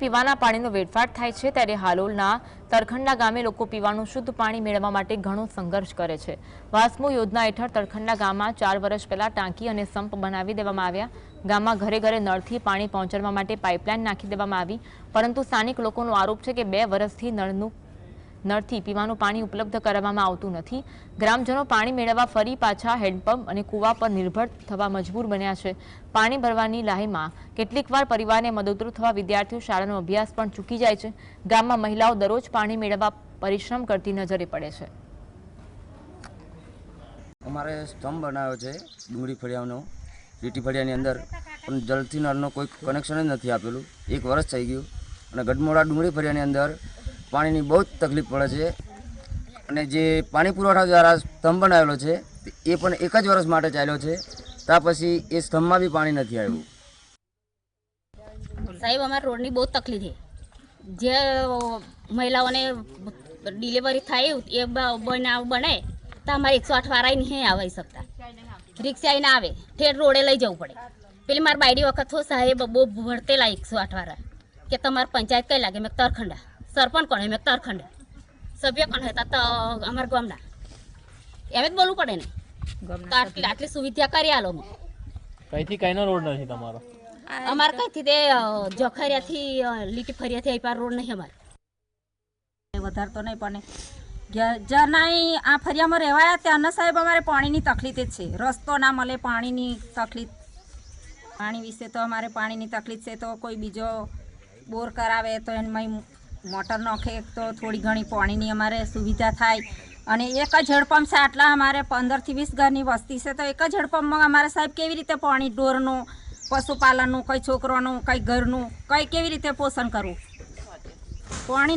પીવાના પાણીનો વેડફાટ થાય છે ત્યારે હાલોલના તરખંડા ગામે લોકો પીવાનું શુદ્ધ પાણી મેળવવા માટે ઘણો સંઘર્ષ કરે છે. વાસ્મો યોજના હેઠળ તરખંડા ગામમાં ચાર વર્ષ પહેલા ટાંકી અને સંપ બનાવી દેવામાં આવ્યા. ગામમાં ઘરે ઘરે નળથી પાણી પહોંચાડવા માટે પાઇપલાઇન નાખી દેવામાં આવી. પરંતુ સ્થાનિક લોકોનો આરોપ છે કે બે વર્ષથી નળનું નળથી પીવાનું પાણી ઉપલબ્ધ કરાવવામાં આવતું નથી. ગ્રામજનો પાણી મેળવવા ફરી પાછા હેન્ડપંપ અને કૂવા પર નિર્ભર થવા મજબૂર બન્યા છે. પાણી ભરવાની લાહીમાં કેટલીકવાર પરિવારને મદદરૂપ થવા વિદ્યાર્થીઓ શાળાનો અભ્યાસ પણ ચૂકી જાય છે. ગામમાં મહિલાઓ દરરોજ પાણી મેળવવા પરિશ્રમ કરતી નજરે પડે છે. અમારે સ્તંભ બનાવ્યો છે, ડુંગળી ફળિયાનો. લીટી ફળિયાની અંદર પણ જલથી નળનો કોઈ કનેક્શન જ નથી આપેલું. એક વર્ષ થઈ ગયું અને ગઢમોડા ડુંગળી ફળિયાની અંદર પાણીની બહુ જ તકલીફ પડે છે. અને જે પાણી પુરવઠા દ્વારા સ્તંભ બનાવેલો છે, એ પણ એક જ વર્ષ માટે ચાલ્યો છે. ત્યાં પછી એ સ્તંભમાં બી પાણી નથી આવ્યું. સાહેબ, અમારે રોડની બહુ તકલીફ છે. જે મહિલાઓને ડિલિવરી થાય એ બનાવ બને તો અમારે એકસો આઠ વાળા નહીં આવી શકતા. રિક્ષા આવીને આવે, ઠેર રોડે લઈ જવું પડે. પેલી મારી બાયડી વખત હો સાહેબ, બહુ ભરતેલા એકસો આઠ વાળા, કે તમારે પંચાયત કઈ લાગે? મેં તરખંડા. સરપંચ કોણ? એમ તરખંડ. સભ્ય કોણ હતા તો અમારા ગામના. એમ જ બોલવું પડે ને. આટલી આટલી સુવિધા કરી આલો કઈથી કઈનો રોડ નથી તમારો? અમારે કઈથી તે જખરિયાથી લીટી ફરિયાથી અહીં પાર રોડ નહીં અમારે. વધારે તો નહીં પણ જ્યારના આ ફરિયામાં રહેવાયા ત્યાંના સાહેબ અમારે પાણીની તકલીફ જ છે. રસ્તો ના મળે પાણીની તકલીફ. પાણી વિશે તો અમારે પાણીની તકલીફ છે તો કોઈ બીજો બોર કરાવે તો એમાં મોટર નાખે તો થોડી ઘણી પાણીની અમારે સુવિધા થાય. અને એક જ હેડપંપ છે, આટલા અમારે પંદરથી વીસ ઘરની વસ્તી છે, તો એક જ હેડપંપમાં અમારે સાહેબ કેવી રીતે પાણી ઢોરનું, પશુપાલનનું, કંઈ છોકરોનું, કંઈ ઘરનું, કંઈ કેવી રીતે પોષણ કરવું? પાણી